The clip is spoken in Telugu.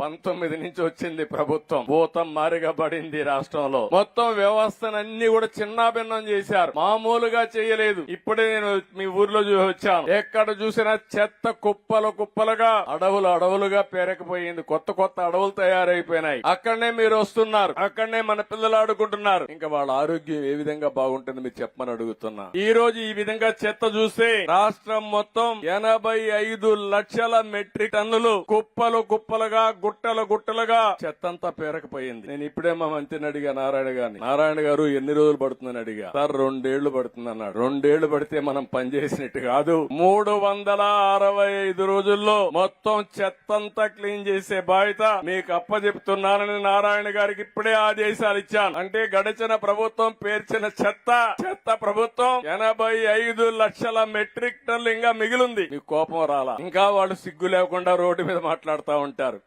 పంతొమ్మిది నుంచి వచ్చింది ప్రభుత్వం. భూతం మారిగా పడింది రాష్ట్రంలో. మొత్తం వ్యవస్థనన్ని కూడా చిన్నాభిన్నం చేశారు. మామూలుగా చేయలేదు. ఇప్పుడే నేను మీ ఊర్లో వచ్చాను. ఎక్కడ చూసినా చెత్త కుప్పలు కుప్పలుగా అడవులు అడవులుగా పేరకపోయింది. కొత్త కొత్త అడవులు తయారైపోయినాయి. అక్కడనే మీరు వస్తున్నారు. అక్కడనే మన పిల్లలు ఆడుకుంటున్నారు. ఇంకా వాళ్ళ ఆరోగ్యం ఏ విధంగా బాగుంటుంది మీరు చెప్పమని అడుగుతున్నా. ఈ రోజు ఈ విధంగా చెత్త చూస్తే రాష్ట్రం మొత్తం ఎనభై ఐదు లక్షల మెట్రిక్ టన్నులు కుప్పలు కుప్పలుగా గుట్టలు గుట్టలుగా. చెత్తంతా పేరకపోయింది. నేను ఇప్పుడే మా మంత్రిని అడిగా నారాయణ గారిని. నారాయణ గారు ఎన్ని రోజులు పడుతుందని అడిగా. సార్ రెండేళ్ళు పడుతుంది అన్నాడు రెండేళ్ళు పడితే మనం పనిచేసినట్టు కాదు. మూడు వందల అరవై ఐదు రోజుల్లో మొత్తం చెత్తంతా క్లీన్ చేసే బాధ్యత మీకు అప్పచెప్తున్నానని నారాయణ గారికి ఇప్పుడే ఆదేశాలు ఇచ్చాను. అంటే గడిచిన ప్రభుత్వం పేర్చిన చెత్త చెత్త ప్రభుత్వం ఎనభై ఐదు లక్షల మెట్రిక్ టన్లు ఇంకా మిగిలింది. మీకు కోపం రాలా? ఇంకా వాళ్ళు సిగ్గు లేకుండా రోడ్డు మీద మాట్లాడుతూ ఉంటారు.